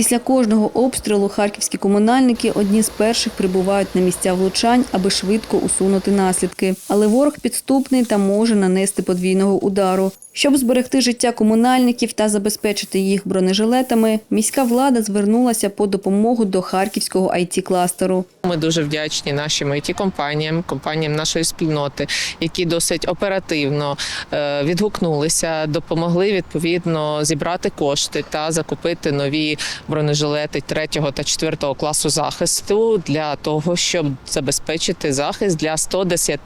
Після кожного обстрілу харківські комунальники одні з перших прибувають на місця влучань, аби швидко усунути наслідки. Але ворог підступний та може нанести подвійного удару. Щоб зберегти життя комунальників та забезпечити їх бронежилетами, міська влада звернулася по допомогу до харківського it кластеру Ми дуже вдячні нашим it компаніям, компаніям нашої спільноти, які досить оперативно е, відгукнулися, допомогли відповідно зібрати кошти та закупити нові бронежилети 3 та 4 класу захисту для того, щоб забезпечити захист для 110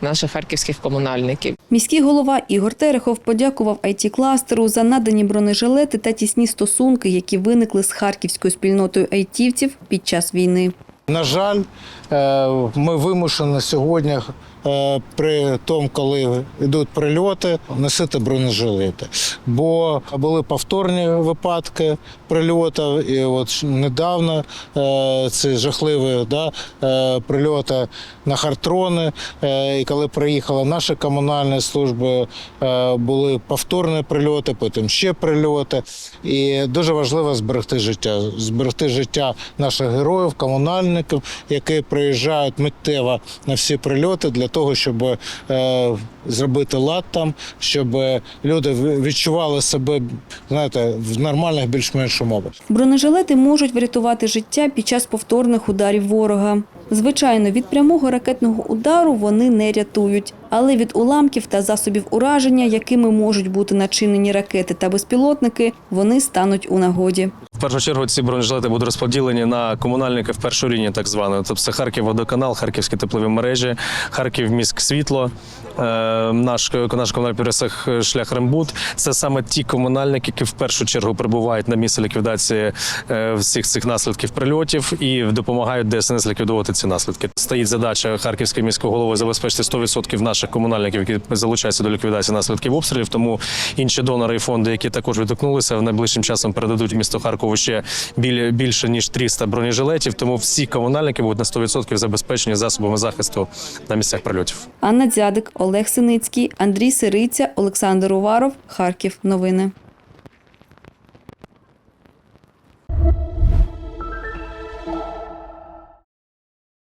наших харківських комунальників. Міський голова Ігор Терехов подякував it кластеру за надані бронежилети та тісні стосунки, які виникли з харківською спільнотою айтівців під час війни. На жаль, е, ми вимушені сьогодні, при тому, коли йдуть прильоти, носити бронежилети. Бо були повторні випадки прильотів, і от недавно е, це жахливі да, е, прильоти на хартрони. Е, І коли приїхали наші комунальні служби, е, були повторні прильоти, потім ще прильоти. І дуже важливо зберегти життя, зберегти життя наших героїв, комунальників, які приїжджають миттєво на всі прильоти для того, щоб е, зробити лад там, щоб люди відчували себе знаєте, в нормальних більш-менш умовах. Бронежилети можуть врятувати життя під час повторних ударів ворога. Звичайно, від прямого ракетного удару вони не рятують, але від уламків та засобів ураження, якими можуть бути начинені ракети та безпілотники, вони стануть у нагоді. В першу чергу ці бронежилети будуть розподілені на комунальників першої лінії, так званої. Тобто це Харків водоканал, Харківські теплові мережі, Харків міськ світло, е, наш, наш комунальний підприємство шлях Рембут. Це саме ті комунальники, які в першу чергу прибувають на місце ліквідації е, всіх цих наслідків прильотів і допомагають ДСНС ліквідувати ці наслідки. Стоїть задача Харківської міського голови забезпечити 100% наших комунальників, які залучаються до ліквідації наслідків обстрілів. Тому інші донори і фонди, які також відгукнулися, найближчим часом передадуть місто Харкову ще біль- більше ніж 300 бронежилетів. Тому всі комунальники будуть на 100% забезпечені засобами захисту на місцях прильотів. Анна Дзядик, Олег Синицький, Андрій Сириця, Олександр Уваров, Харків. Новини.